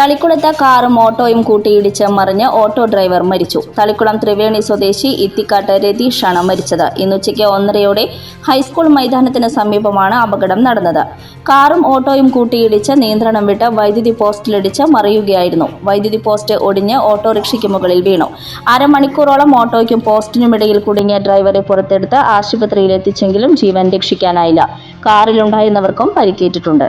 തളിക്കുളത്ത് കാറും ഓട്ടോയും കൂട്ടിയിടിച്ച് മറിഞ്ഞ് ഓട്ടോ ഡ്രൈവർ മരിച്ചു. തളിക്കുളം ത്രിവേണി സ്വദേശി ഇത്തിക്കാട്ട് രതീഷാണ് മരിച്ചത്. ഇന്നുച്ചയ്ക്ക് ഒന്നരയോടെ ഹൈസ്കൂൾ മൈതാനത്തിന് സമീപമാണ് അപകടം നടന്നത്. കാറും ഓട്ടോയും കൂട്ടിയിടിച്ച് നിയന്ത്രണം വിട്ട് വൈദ്യുതി പോസ്റ്റിലിടിച്ച് മറിയുകയായിരുന്നു. വൈദ്യുതി പോസ്റ്റ് ഒടിഞ്ഞ് ഓട്ടോറിക്ഷയ്ക്ക് മുകളിൽ വീണു. അരമണിക്കൂറോളം ഓട്ടോയ്ക്കും പോസ്റ്റിനുമിടയിൽ കുടുങ്ങിയ ഡ്രൈവറെ പുറത്തെടുത്ത് ആശുപത്രിയിൽ എത്തിച്ചെങ്കിലും ജീവൻ രക്ഷിക്കാനായില്ല. കാറിലുണ്ടായിരുന്നവർക്കും പരിക്കേറ്റിട്ടുണ്ട്.